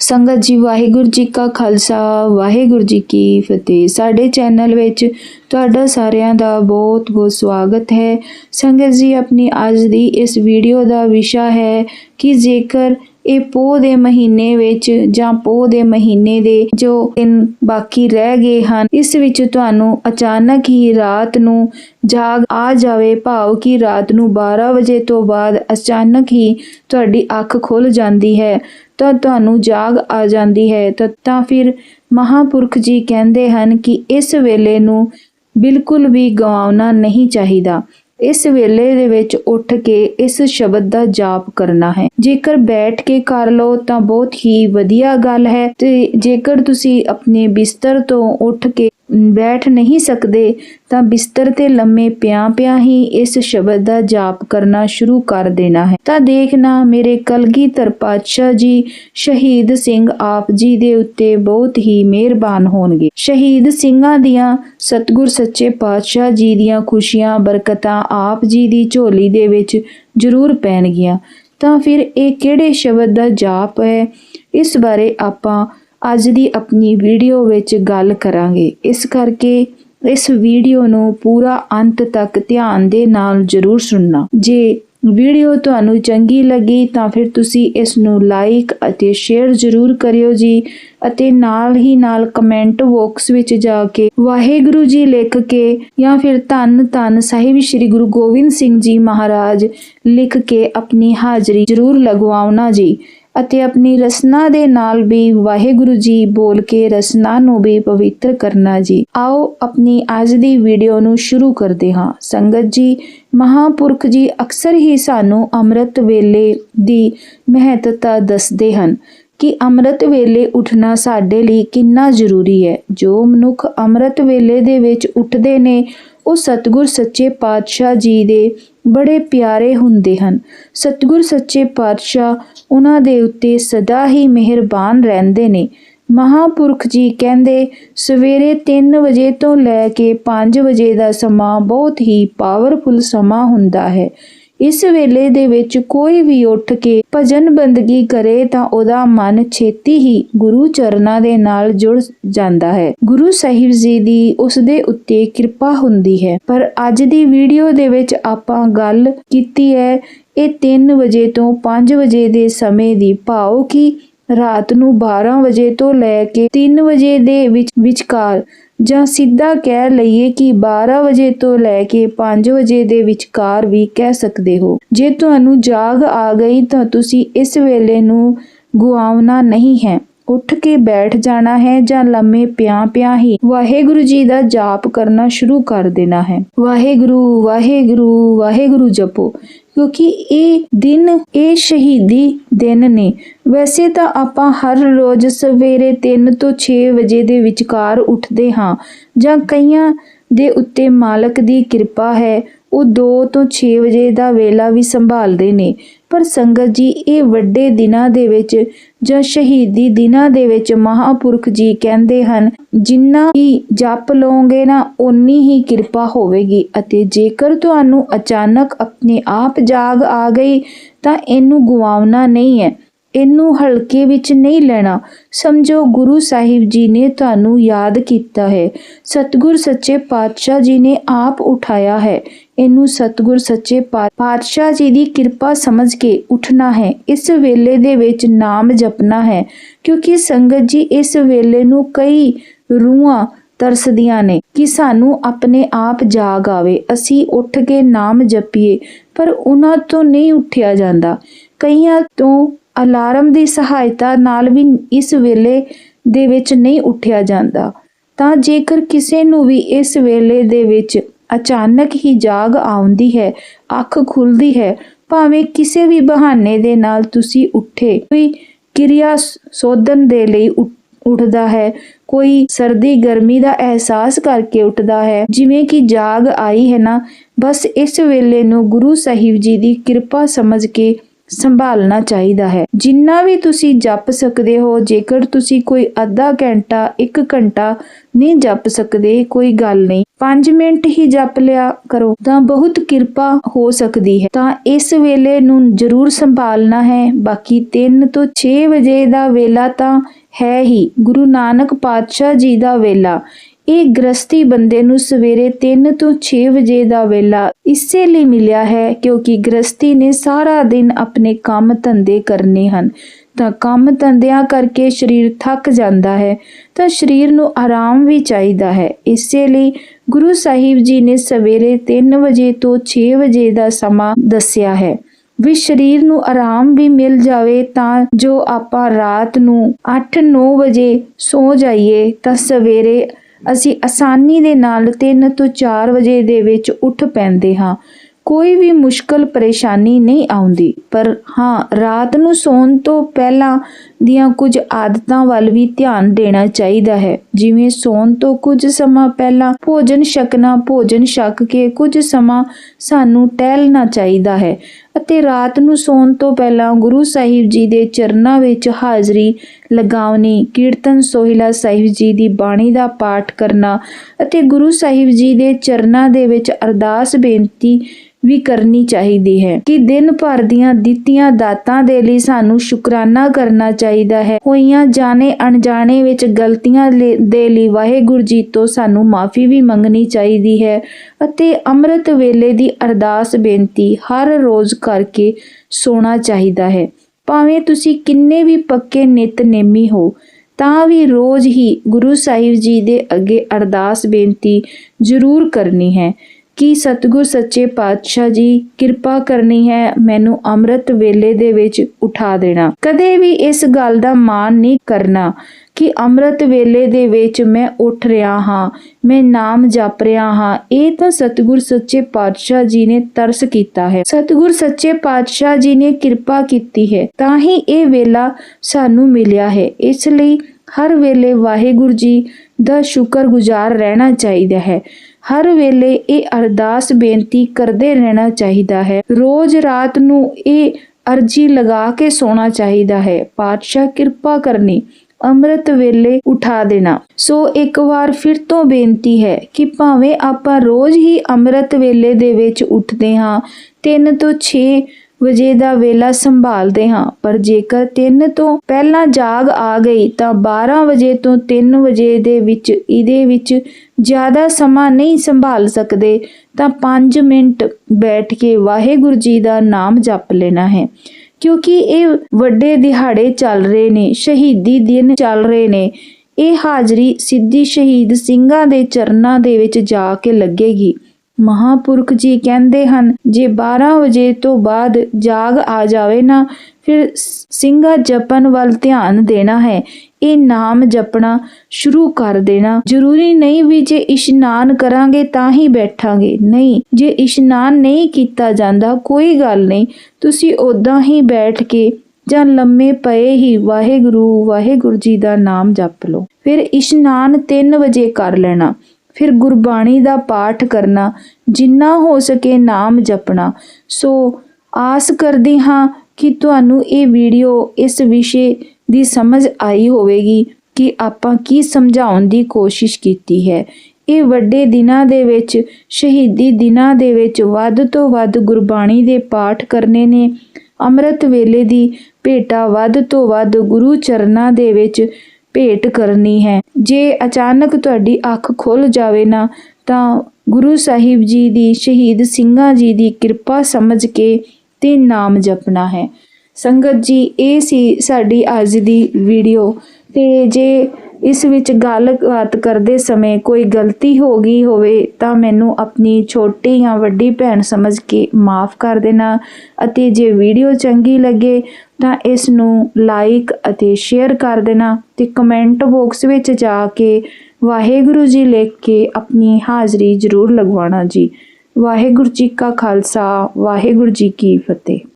ਸੰਗਤ ਜੀ, ਵਾਹਿਗੁਰੂ ਜੀ ਕਾ ਖਾਲਸਾ, ਵਾਹਿਗੁਰੂ ਜੀ ਕੀ ਫਤਿਹ। ਸਾਡੇ ਚੈਨਲ ਵਿੱਚ ਤੁਹਾਡਾ ਸਾਰਿਆਂ ਦਾ ਬਹੁਤ ਬਹੁਤ ਸਵਾਗਤ ਹੈ। ਸੰਗਤ ਜੀ, ਆਪਣੀ ਅੱਜ ਦੀ ਇਸ ਵੀਡੀਓ ਦਾ ਵਿਸ਼ਾ ਹੈ ਕਿ ਜੇਕਰ ਇਹ ਪੋਹ ਦੇ ਮਹੀਨੇ ਵਿੱਚ ਜਾਂ ਪੋਹ ਦੇ ਮਹੀਨੇ ਦੇ ਜੋ ਦਿਨ ਬਾਕੀ ਰਹਿ ਗਏ ਹਨ, ਇਸ ਵਿੱਚ ਤੁਹਾਨੂੰ ਅਚਾਨਕ ਹੀ ਰਾਤ ਨੂੰ ਜਾਗ ਆ ਜਾਵੇ। ਭਾਵ ਕਿ ਰਾਤ ਨੂੰ 12 ਵਜੇ ਤੋਂ ਬਾਅਦ ਅਚਾਨਕ ਹੀ ਤੁਹਾਡੀ ਅੱਖ ਖੁੱਲ ਜਾਂਦੀ ਹੈ। ਤਾਂ ਤੁਹਾਨੂੰ ਜਾਗ ਆ ਜਾਂਦੀ ਹੈ। ਤਾਂ ਫਿਰ ਮਹਾਪੁਰਖ ਜੀ ਕਹਿੰਦੇ ਹਨ ਕਿ ਇਸ ਵੇਲੇ ਨੂੰ ਬਿਲਕੁਲ ਵੀ ਗਵਾਉਣਾ ਨਹੀਂ ਚਾਹੀਦਾ। ਇਸ ਵੇਲੇ ਦੇ ਵਿੱਚ ਉੱਠ ਕੇ ਇਸ ਸ਼ਬਦ ਦਾ ਜਾਪ ਕਰਨਾ ਹੈ। ਜੇਕਰ ਬੈਠ ਕੇ ਕਰ ਲਓ ਤਾਂ ਬਹੁਤ ਹੀ ਵਧੀਆ ਗੱਲ ਹੈ ਤੇ ਜੇਕਰ ਤੁਸੀਂ ਆਪਣੇ ਬਿਸਤਰ ਤੋਂ ਉੱਠ ਕੇ ਬੈਠ ਨਹੀਂ ਸਕਦੇ ਤਾਂ ਬਿਸਤਰ ਤੇ ਲੰਮੇ ਪਿਆ ਪਿਆ ਹੀ ਇਸ ਸ਼ਬਦ ਦਾ ਜਾਪ ਕਰਨਾ ਸ਼ੁਰੂ ਕਰ ਦੇਣਾ ਹੈ। ਤਾਂ ਦੇਖਣਾ ਮੇਰੇ ਕਲਗੀਧਰ ਪਾਤਸ਼ਾਹ ਜੀ, ਸ਼ਹੀਦ ਸਿੰਘ ਆਪ ਜੀ ਦੇ ਉੱਤੇ ਬਹੁਤ ਹੀ ਮਿਹਰਬਾਨ ਹੋਣਗੇ। ਸ਼ਹੀਦ ਸਿੰਘਾਂ ਦੀਆਂ ਸਤਿਗੁਰ ਸੱਚੇ ਪਾਤਸ਼ਾਹ ਜੀ ਦੀਆਂ ਖੁਸ਼ੀਆਂ, ਬਰਕਤਾਂ ਆਪ ਜੀ ਦੀ ਝੋਲੀ ਦੇ ਵਿੱਚ ਜ਼ਰੂਰ ਪੈਣਗੀਆਂ। ਤਾਂ ਫਿਰ ਇਹ ਕਿਹੜੇ ਸ਼ਬਦ ਦਾ ਜਾਪ ਹੈ? ਇਸ ਬਾਰੇ ਆਪਾਂ ਅੱਜ ਦੀ ਆਪਣੀ ਵੀਡੀਓ ਵਿੱਚ ਗੱਲ ਕਰਾਂਗੇ। ਇਸ ਕਰਕੇ ਇਸ ਵੀਡੀਓ ਨੂੰ ਪੂਰਾ ਅੰਤ ਤੱਕ ਧਿਆਨ ਦੇ ਨਾਲ ਜ਼ਰੂਰ ਸੁਣਨਾ। ਜੇ ਵੀਡੀਓ ਤੁਹਾਨੂੰ ਚੰਗੀ ਲੱਗੀ ਤਾਂ ਫਿਰ ਤੁਸੀਂ ਇਸ ਨੂੰ ਲਾਈਕ ਅਤੇ ਸ਼ੇਅਰ ਜ਼ਰੂਰ ਕਰਿਓ ਜੀ ਅਤੇ ਨਾਲ ਹੀ ਨਾਲ ਕਮੈਂਟ ਬਾਕਸ ਵਿੱਚ ਜਾ ਕੇ ਵਾਹਿਗੁਰੂ ਜੀ ਲਿਖ ਕੇ ਜਾਂ ਫਿਰ ਧੰਨ ਧੰਨ ਸਾਹਿਬ ਸ੍ਰੀ ਗੁਰੂ ਗੋਬਿੰਦ ਸਿੰਘ ਜੀ ਮਹਾਰਾਜ ਲਿਖ ਕੇ ਆਪਣੀ ਹਾਜ਼ਰੀ ਜ਼ਰੂਰ ਲਗਵਾਉਣਾ ਜੀ। ਅਤੇ ਆਪਣੀ ਰਸਨਾ ਦੇ ਨਾਲ ਵੀ ਵਾਹਿਗੁਰੂ ਜੀ ਬੋਲ ਕੇ ਰਸਨਾ ਨੂੰ ਵੀ ਪਵਿੱਤਰ ਕਰਨਾ ਜੀ। ਆਓ ਆਪਣੀ ਅੱਜ ਦੀ ਵੀਡੀਓ ਨੂੰ ਸ਼ੁਰੂ ਕਰਦੇ ਹਾਂ। ਸੰਗਤ ਜੀ, ਮਹਾਪੁਰਖ ਜੀ ਅਕਸਰ ਹੀ ਸਾਨੂੰ ਅੰਮ੍ਰਿਤ ਵੇਲੇ ਦੀ ਮਹੱਤਤਾ ਦੱਸਦੇ ਹਨ ਕਿ ਅੰਮ੍ਰਿਤ ਵੇਲੇ ਉੱਠਣਾ ਸਾਡੇ ਲਈ ਕਿੰਨਾ ਜ਼ਰੂਰੀ ਹੈ। ਜੋ ਮਨੁੱਖ ਅੰਮ੍ਰਿਤ ਵੇਲੇ ਦੇ ਵਿੱਚ ਉੱਠਦੇ ਨੇ ਉਹ ਸਤਿਗੁਰ ਸੱਚੇ ਪਾਤਸ਼ਾਹ ਜੀ ਦੇ ਬੜੇ ਪਿਆਰੇ ਹੁੰਦੇ ਹਨ। ਸਤਿਗੁਰ ਸੱਚੇ ਪਾਤਸ਼ਾਹ ਉਹਨਾਂ ਦੇ ਉੱਤੇ ਸਦਾ ਹੀ ਮਿਹਰਬਾਨ ਰਹਿੰਦੇ ਨੇ। ਮਹਾਪੁਰਖ ਜੀ ਕਹਿੰਦੇ, ਸਵੇਰੇ 3 ਵਜੇ ਤੋਂ ਲੈ ਕੇ 5 ਵਜੇ ਦਾ ਸਮਾਂ ਬਹੁਤ ਹੀ ਪਾਵਰਫੁਲ ਸਮਾਂ ਹੁੰਦਾ ਹੈ। ਇਸ ਵੇਲੇ ਦੇ ਵਿੱਚ ਕੋਈ ਵੀ ਉੱਠ ਕੇ ਭਜਨ ਬੰਦਗੀ ਕਰੇ ਤਾਂ ਉਹਦਾ ਮਨ ਛੇਤੀ ਹੀ ਗੁਰੂ ਚਰਨਾਂ ਦੇ ਨਾਲ ਜੁੜ ਜਾਂਦਾ ਹੈ। ਗੁਰੂ ਸਾਹਿਬ ਜੀ ਦੀ ਉਸ ਦੇ ਉੱਤੇ ਕਿਰਪਾ ਹੁੰਦੀ ਹੈ। ਪਰ ਅੱਜ ਦੀ ਵੀਡੀਓ ਦੇ ਵਿੱਚ ਆਪਾਂ ਗੱਲ ਕੀਤੀ ਹੈ, ਇਹ 3 ਵਜੇ ਤੋਂ 5 ਵਜੇ ਦੇ ਸਮੇਂ ਦੀ ਭਾਵ ਕਿ ਰਾਤ ਨੂੰ 12 ਵਜੇ ਤੋਂ ਲੈ ਕੇ 3 ਵਜੇ ਦੇ ਵਿੱਚ ਵਿਚਕਾਰ ਜਾਂ ਸਿੱਧਾ ਕਹਿ ਲਈਏ ਕਿ 12 ਵਜੇ ਤੋਂ ਲੈ ਕੇ 5 ਵਜੇ ਦੇ ਵਿਚਕਾਰ ਵੀ ਕਹਿ ਸਕਦੇ ਹੋ। ਜੇ ਤੁਹਾਨੂੰ ਜਾਗ ਆ ਗਈ ਤਾਂ ਤੁਸੀਂ ਇਸ ਵੇਲੇ ਨੂੰ ਗੁਆਉਣਾ ਨਹੀਂ ਹੈ। ਉੱਠ ਕੇ ਬੈਠ ਜਾਣਾ ਹੈ ਜਾਂ ਲੰਮੇ ਪਿਆ ਪਿਆ ਹੀ ਵਾਹਿਗੁਰੂ ਜੀ ਦਾ ਜਾਪ ਕਰਨਾ ਸ਼ੁਰੂ ਕਰ ਦੇਣਾ ਹੈ। ਵਾਹਿਗੁਰੂ ਵਾਹਿਗੁਰੂ ਵਾਹਿਗੁਰੂ ਜਪੋ। ਕਿਉਂਕਿ ਇਹ ਦਿਨ, ਇਹ ਸ਼ਹੀਦੀ ਦਿਨ ਨੇ। ਵੈਸੇ ਤਾਂ ਆਪਾਂ ਹਰ ਰੋਜ਼ ਸਵੇਰੇ 3 ਤੋਂ 6 ਵਜੇ ਦੇ ਵਿਚਕਾਰ ਉੱਠਦੇ ਹਾਂ, ਜਾਂ ਕਈਆਂ ਦੇ ਉੱਤੇ ਮਾਲਕ ਦੀ ਕਿਰਪਾ ਹੈ, ਉਹ 2 ਤੋਂ 6 ਵਜੇ ਦਾ ਵੇਲਾ ਵੀ ਸੰਭਾਲਦੇ ਨੇ। ਪਰ ਸੰਗਤ ਜੀ, ਇਹ ਵੱਡੇ ਦਿਨਾਂ ਦੇ ਵਿੱਚ ਜਾਂ ਸ਼ਹੀਦੀ ਦਿਨਾਂ ਦੇ ਵਿੱਚ ਮਹਾਪੁਰਖ ਜੀ ਕਹਿੰਦੇ ਹਨ, ਜਿੰਨਾ ਹੀ ਜਪ ਲਓਗੇ ਨਾ ਉਨੀ ਹੀ ਕਿਰਪਾ ਹੋਵੇਗੀ। ਅਤੇ ਜੇਕਰ ਤੁਹਾਨੂੰ ਅਚਾਨਕ ਆਪਣੇ ਆਪ ਜਾਗ ਆ ਗਈ, ਤਾਂ ਇਹਨੂੰ ਗਵਾਉਣਾ ਨਹੀਂ ਹੈ। ਇਹਨੂੰ ਹਲਕੇ ਵਿੱਚ ਨਹੀਂ ਲੈਣਾ। ਸਮਝੋ, ਗੁਰੂ ਸਾਹਿਬ ਜੀ ਨੇ ਤੁਹਾਨੂੰ ਯਾਦ ਕੀਤਾ ਹੈ। ਸਤਿਗੁਰ ਸੱਚੇ ਪਾਤਸ਼ਾਹ ਜੀ ਨੇ ਆਪ ਉਠਾਇਆ ਹੈ। ਇਹਨੂੰ ਸਤਿਗੁਰ ਸੱਚੇ ਪਾਤਸ਼ਾਹ ਜੀ ਦੀ ਕਿਰਪਾ ਸਮਝ ਕੇ ਉੱਠਣਾ ਹੈ। ਇਸ ਵੇਲੇ ਦੇ ਵਿੱਚ ਨਾਮ ਜਪਣਾ ਹੈ, ਕਿਉਂਕਿ ਸੰਗਤ ਜੀ ਇਸ ਵੇਲੇ ਨੂੰ ਕਈ ਰੂਹਾਂ ਤਰਸਦੀਆਂ ਨੇ ਕਿ ਸਾਨੂੰ ਆਪਣੇ ਆਪ ਜਾਗ ਆਵੇ। ਅਸੀਂ ਉੱਠ ਕੇ ਨਾਮ ਜਪੀਏ, ਪਰ ਉਹਨਾਂ ਤੋਂ ਨਹੀਂ ਉੱਠਿਆ ਜਾਂਦਾ। ਕਈਆਂ ਤੋਂ ਅਲਾਰਮ ਦੀ ਸਹਾਇਤਾ ਨਾਲ ਵੀ ਇਸ ਵੇਲੇ ਦੇ ਵਿੱਚ ਨਹੀਂ ਉੱਠਿਆ ਜਾਂਦਾ। ਤਾਂ ਜੇਕਰ ਕਿਸੇ ਨੂੰ ਵੀ ਇਸ ਵੇਲੇ ਦੇ ਵਿੱਚ ਅਚਾਨਕ ਹੀ ਜਾਗ ਆਉਂਦੀ ਹੈ, ਅੱਖ ਖੁੱਲਦੀ ਹੈ, ਭਾਵੇਂ ਕਿਸੇ ਵੀ ਬਹਾਨੇ ਦੇ ਨਾਲ ਤੁਸੀਂ ਉੱਠੇ, ਕੋਈ ਕਿਰਿਆ ਸੋਧਨ ਦੇ ਲਈ ਉੱਠਦਾ ਹੈ, ਕੋਈ ਸਰਦੀ, ਗਰਮੀ ਦਾ ਅਹਿਸਾਸ ਕਰਕੇ ਉੱਠਦਾ ਹੈ, ਜਿਵੇਂ ਕਿ ਜਾਗ ਆਈ ਹੈ ਨਾ, ਬਸ ਇਸ ਵੇਲੇ ਨੂੰ ਗੁਰੂ ਸਾਹਿਬ ਜੀ ਦੀ ਕਿਰਪਾ ਸਮਝ ਕੇ ਸੰਭਾਲਣਾ ਚਾਹੀਦਾ ਹੈ। ਜਿੰਨਾ ਵੀ ਤੁਸੀਂ ਜਪ ਸਕਦੇ ਹੋ, ਜੇਕਰ ਤੁਸੀਂ ਕੋਈ ਅੱਧਾ ਘੰਟਾ 1 ਘੰਟਾ ਨਹੀਂ ਜਪ ਸਕਦੇ, ਕੋਈ ਗੱਲ ਨਹੀਂ। 5 ਮਿੰਟ ਹੀ ਜਪ ਲਿਆ ਕਰੋ, ਤਾਂ ਬਹੁਤ ਕਿਰਪਾ ਹੋ ਸਕਦੀ ਹੈ। ਤਾਂ ਇਸ ਵੇਲੇ ਨੂੰ ਜ਼ਰੂਰ ਸੰਭਾਲਣਾ ਹੈ। ਬਾਕੀ 3 ਤੋਂ 6 ਵਜੇ ਦਾ ਵੇਲਾ ਤਾਂ ਹੈ ਹੀ। ਗੁਰੂ ਨਾਨਕ ਪਾਤਸ਼ਾਹ ਜੀ ਦਾ ਵੇਲਾ। ਇਹ ਗ੍ਰਸਤੀ ਬੰਦੇ ਨੂੰ ਸਵੇਰੇ 3 ਤੋਂ 6 ਵਜੇ ਦਾ ਵੇਲਾ ਇਸੇ ਲਈ ਮਿਲਿਆ ਹੈ ਕਿਉਂਕਿ ਗ੍ਰਸਤੀ ਨੇ ਸਾਰਾ ਦਿਨ ਆਪਣੇ ਕੰਮ ਧੰਦੇ ਕਰਨੇ ਹਨ। ਤਾਂ ਕੰਮ ਧੰਦਿਆਂ ਕਰਕੇ ਸਰੀਰ ਥੱਕ ਜਾਂਦਾ ਹੈ, ਤਾਂ ਸਰੀਰ ਨੂੰ ਆਰਾਮ ਵੀ ਚਾਹੀਦਾ ਹੈ। ਇਸੇ ਲਈ ਗੁਰੂ ਸਾਹਿਬ ਜੀ ਨੇ ਸਵੇਰੇ 3 ਵਜੇ ਤੋਂ 6 ਵਜੇ ਦਾ ਸਮਾਂ ਦੱਸਿਆ ਹੈ ਵੀ ਸਰੀਰ ਨੂੰ ਆਰਾਮ ਵੀ ਮਿਲ ਜਾਵੇ ਤਾਂ ਜੋ ਆਪਾਂ ਰਾਤ ਨੂੰ 8-9 ਵਜੇ ਸੋ ਜਾਈਏ, ਤਾਂ ਸਵੇਰੇ ਅਸੀਂ ਆਸਾਨੀ ਦੇ ਨਾਲ 3 ਤੋਂ 4 ਵਜੇ ਦੇ ਵਿੱਚ ਉੱਠ ਪੈਂਦੇ ਹਾਂ। ਕੋਈ ਵੀ ਮੁਸ਼ਕਲ ਪਰੇਸ਼ਾਨੀ ਨਹੀਂ ਆਉਂਦੀ, ਪਰ ਹਾਂ, ਰਾਤ ਨੂੰ ਸੌਣ ਤੋਂ ਪਹਿਲਾਂ ਦੀਆਂ ਕੁਝ ਆਦਤਾਂ ਵੱਲ ਵੀ ਧਿਆਨ ਦੇਣਾ ਚਾਹੀਦਾ ਹੈ। ਜਿਵੇਂ ਸੌਣ ਤੋਂ ਕੁਝ ਸਮਾਂ ਪਹਿਲਾਂ ਭੋਜਨ ਛਕਣਾ, ਭੋਜਨ ਛਕ ਕੇ ਕੁਝ ਸਮਾਂ ਸਾਨੂੰ ਟਹਿਲਣਾ ਚਾਹੀਦਾ ਹੈ ਅਤੇ ਰਾਤ ਨੂੰ ਸੌਣ ਤੋਂ ਪਹਿਲਾਂ ਗੁਰੂ ਸਾਹਿਬ ਜੀ ਦੇ ਚਰਨਾਂ ਵਿੱਚ ਹਾਜ਼ਰੀ ਲਗਾਉਣੀ, ਕੀਰਤਨ ਸੋਹਿਲਾ ਸਾਹਿਬ ਜੀ ਦੀ ਬਾਣੀ ਦਾ ਪਾਠ ਕਰਨਾ ਅਤੇ ਗੁਰੂ ਸਾਹਿਬ ਜੀ ਦੇ ਚਰਨਾਂ ਦੇ ਵਿੱਚ ਅਰਦਾਸ ਬੇਨਤੀ ਵੀ ਕਰਨੀ ਚਾਹੀਦੀ ਹੈ ਕਿ ਦਿਨ ਭਰ ਦੀਆਂ ਦਿੱਤੀਆਂ ਦਾਤਾਂ ਦੇ ਲਈ ਸਾਨੂੰ ਸ਼ੁਕਰਾਨਾ ਕਰਨਾ ਚਾਹੀਦਾ ਹੈ। ਹੋਈਆਂ ਜਾਣੇ ਅਣਜਾਣੇ ਵਿੱਚ ਗਲਤੀਆਂ ਦੇ ਲਈ ਵਾਹਿਗੁਰੂ ਜੀ ਤੋਂ ਸਾਨੂੰ ਮਾਫੀ ਵੀ ਮੰਗਣੀ ਚਾਹੀਦੀ ਹੈ ਅਤੇ ਅੰਮ੍ਰਿਤ ਵੇਲੇ ਦੀ ਅਰਦਾਸ ਬੇਨਤੀ ਹਰ ਰੋਜ਼ ਕਰਕੇ ਸੋਣਾ ਚਾਹੀਦਾ ਹੈ। ਭਾਵੇਂ ਤੁਸੀਂ ਕਿੰਨੇ ਵੀ ਪੱਕੇ ਨਿਤਨੇਮੀ ਹੋ, ਤਾਂ ਵੀ ਰੋਜ਼ ਹੀ ਗੁਰੂ ਸਾਹਿਬ ਜੀ ਦੇ ਅੱਗੇ ਅਰਦਾਸ ਬੇਨਤੀ ਜ਼ਰੂਰ ਕਰਨੀ ਹੈ। ਕਿ ਸਤਿਗੁਰ ਸੱਚੇ ਪਾਤਸ਼ਾਹ ਜੀ ਕਿਰਪਾ ਕਰਨੀ ਹੈ ਮੈਨੂੰ ਅੰਮ੍ਰਿਤ ਵੇਲੇ ਦੇ ਵਿੱਚ ਉਠਾ ਦੇਣਾ। ਕਦੇ ਵੀ ਇਸ ਗੱਲ ਦਾ ਮਾਣ ਨਹੀਂ ਕਰਨਾ ਕਿ ਅੰਮ੍ਰਿਤ ਵੇਲੇ ਦੇ ਵਿੱਚ ਮੈਂ ਉੱਠ ਰਿਹਾ ਹਾਂ, ਮੈਂ ਨਾਮ ਜਪ ਰਿਹਾ ਹਾਂ। ਇਹ ਤਾਂ ਸਤਿਗੁਰ ਸੱਚੇ ਪਾਤਸ਼ਾਹ ਜੀ ਨੇ ਤਰਸ ਕੀਤਾ ਹੈ। ਸਤਿਗੁਰ ਸੱਚੇ ਪਾਤਸ਼ਾਹ ਜੀ ਨੇ ਕਿਰਪਾ ਕੀਤੀ ਹੈ, ਤਾਂ ਹੀ ਇਹ ਵੇਲਾ ਸਾਨੂੰ ਮਿਲਿਆ ਹੈ। ਇਸ ਲਈ ਹਰ ਵੇਲੇ ਵਾਹਿਗੁਰੂ ਜੀ ਦਾ ਸ਼ੁਕਰਗੁਜ਼ਾਰ ਰਹਿਣਾ ਚਾਹੀਦਾ ਹੈ। ਹਰ ਵੇਲੇ ਇਹ ਅਰਦਾਸ ਬੇਨਤੀ ਕਰਦੇ ਰਹਿਣਾ ਚਾਹੀਦਾ ਹੈ। ਰੋਜ਼ ਰਾਤ ਨੂੰ ਇਹ ਅਰਜੀ ਲਗਾ ਕੇ ਸੋਣਾ ਚਾਹੀਦਾ ਹੈ। ਪਾਤਸ਼ਾਹ ਕਿਰਪਾ ਕਰਨੀ, ਅੰਮ੍ਰਿਤ ਵੇਲੇ ਉਠਾ ਦੇਣਾ। ਸੋ ਇੱਕ ਵਾਰ ਫਿਰ ਤੋਂ ਬੇਨਤੀ ਹੈ ਕਿ ਭਾਵੇਂ ਆਪਾਂ ਰੋਜ਼ ਹੀ ਅੰਮ੍ਰਿਤ ਵੇਲੇ ਦੇ ਵਿੱਚ ਉੱਠਦੇ ਹਾਂ 3 ਤੋਂ 6 ਵਜੇ ਦਾ ਵੇਲਾ ਸੰਭਾਲਦੇ ਹਾਂ, ਪਰ ਜੇਕਰ 3 ਤੋਂ ਪਹਿਲਾਂ ਜਾਗ ਆ ਗਈ ਤਾਂ 12 ਵਜੇ ਤੋਂ 3 ਵਜੇ ਦੇ ਵਿੱਚ ਇਹਦੇ ਵਿੱਚ ਜ਼ਿਆਦਾ ਸਮਾਂ ਨਹੀਂ ਸੰਭਾਲ ਸਕਦੇ, ਤਾਂ 5 ਮਿੰਟ ਬੈਠ ਕੇ ਵਾਹਿਗੁਰੂ ਜੀ ਦਾ ਨਾਮ ਜਪ ਲੈਣਾ ਹੈ। ਕਿਉਂਕਿ ਇਹ ਵੱਡੇ ਦਿਹਾੜੇ ਚੱਲ ਰਹੇ ਨੇ, ਸ਼ਹੀਦੀ ਦਿਨ ਚੱਲ ਰਹੇ ਨੇ, ਇਹ ਹਾਜ਼ਰੀ ਸਿੱਧੀ ਸ਼ਹੀਦ ਸਿੰਘਾਂ ਦੇ ਚਰਨਾਂ ਦੇ ਵਿੱਚ ਜਾ ਕੇ ਲੱਗੇਗੀ। ਮਹਾਪੁਰਖ ਜੀ ਕਹਿੰਦੇ ਹਨ, ਜੇ 12 ਵਜੇ ਤੋਂ ਬਾਅਦ ਜਾਗ ਆ ਜਾਵੇ ਨਾ, ਫਿਰ ਸਿੰਘਾ ਜਪਨ ਵੱਲ ਧਿਆਨ ਦੇਣਾ ਹੈ। ਇਹ ਨਾਮ ਜਪਣਾ ਸ਼ੁਰੂ ਕਰ ਦੇਣਾ। ਜ਼ਰੂਰੀ ਨਹੀਂ ਵੀ ਜੇ ਇਸ਼ਨਾਨ ਕਰਾਂਗੇ ਤਾਂ ਹੀ ਬੈਠਾਂਗੇ। ਨਹੀਂ, ਜੇ ਇਸ਼ਨਾਨ ਨਹੀਂ ਕੀਤਾ ਜਾਂਦਾ, ਕੋਈ ਗੱਲ ਨਹੀਂ। ਤੁਸੀਂ ਉਦਾਂ ਹੀ ਬੈਠ ਕੇ ਜਾਂ ਲੰਮੇ ਪਏ ਹੀ ਵਾਹਿਗੁਰੂ ਵਾਹਿਗੁਰੂ ਜੀ ਦਾ ਨਾਮ ਜਪ ਲਓ। ਫਿਰ ਇਸ਼ਨਾਨ 3 ਵਜੇ ਕਰ ਲੈਣਾ। ਫਿਰ ਗੁਰਬਾਣੀ ਦਾ ਪਾਠ ਕਰਨਾ, ਜਿੰਨਾ ਹੋ ਸਕੇ ਨਾਮ ਜਪਣਾ। ਸੋ ਆਸ ਕਰਦੀ ਹਾਂ ਕਿ ਤੁਹਾਨੂੰ ਇਹ ਵੀਡੀਓ ਇਸ ਵਿਸ਼ੇ ਦੀ ਸਮਝ ਆਈ ਹੋਵੇਗੀ ਕਿ ਆਪਾਂ ਕੀ ਸਮਝਾਉਣ ਦੀ ਕੋਸ਼ਿਸ਼ ਕੀਤੀ ਹੈ। ਇਹ ਵੱਡੇ ਦਿਨਾਂ ਦੇ ਵਿੱਚ, ਸ਼ਹੀਦੀ ਦਿਨਾਂ ਦੇ ਵਿੱਚ ਵੱਧ ਤੋਂ ਵੱਧ ਗੁਰਬਾਣੀ ਦੇ ਪਾਠ ਕਰਨੇ ਨੇ। ਅੰਮ੍ਰਿਤ ਵੇਲੇ ਦੀ ਭੇਟਾ ਵੱਧ ਤੋਂ ਵੱਧ ਗੁਰੂ ਚਰਨਾਂ ਦੇ ਵਿੱਚ ਭੇਟ ਕਰਨੀ ਹੈ। ਜੇ ਅਚਾਨਕ ਤੁਹਾਡੀ ਅੱਖ ਖੁੱਲ ਜਾਵੇ ਨਾ, ਤਾਂ ਗੁਰੂ ਸਾਹਿਬ ਜੀ ਦੀ ਸ਼ਹੀਦ ਸਿੰਘਾਂ ਜੀ ਦੀ ਕਿਰਪਾ ਸਮਝ ਕੇ ਤੇ ਨਾਮ ਜਪਣਾ ਹੈ। ਸੰਗਤ ਜੀ, ਇਹ ਸੀ ਸਾਡੀ ਅੱਜ ਦੀ ਵੀਡੀਓ। ਤੇ ਜੇ ਇਸ ਵਿੱਚ ਗੱਲਬਾਤ ਕਰਦੇ ਸਮੇਂ ਕੋਈ ਗਲਤੀ ਹੋ ਗਈ ਹੋਵੇ, ਤਾਂ ਮੈਨੂੰ ਆਪਣੀ ਛੋਟੀ ਜਾਂ ਵੱਡੀ ਭੈਣ ਸਮਝ ਕੇ ਮਾਫ ਕਰ ਦੇਣਾ ਅਤੇ ਜੇ ਵੀਡੀਓ ਚੰਗੀ ਲੱਗੇ ਤਾਂ ਇਸ ਨੂੰ ਲਾਈਕ ਅਤੇ ਸ਼ੇਅਰ ਕਰ ਦੇਣਾ ਤੇ ਕਮੈਂਟ ਬਾਕਸ ਵਿੱਚ ਜਾ ਕੇ ਵਾਹਿਗੁਰੂ ਜੀ ਲਿਖ ਕੇ ਆਪਣੀ ਹਾਜ਼ਰੀ ਜ਼ਰੂਰ ਲਗਵਾਉਣਾ ਜੀ। ਵਾਹਿਗੁਰੂ ਜੀ ਕਾ ਖਾਲਸਾ, ਵਾਹਿਗੁਰੂ ਜੀ ਕੀ ਫਤਿਹ।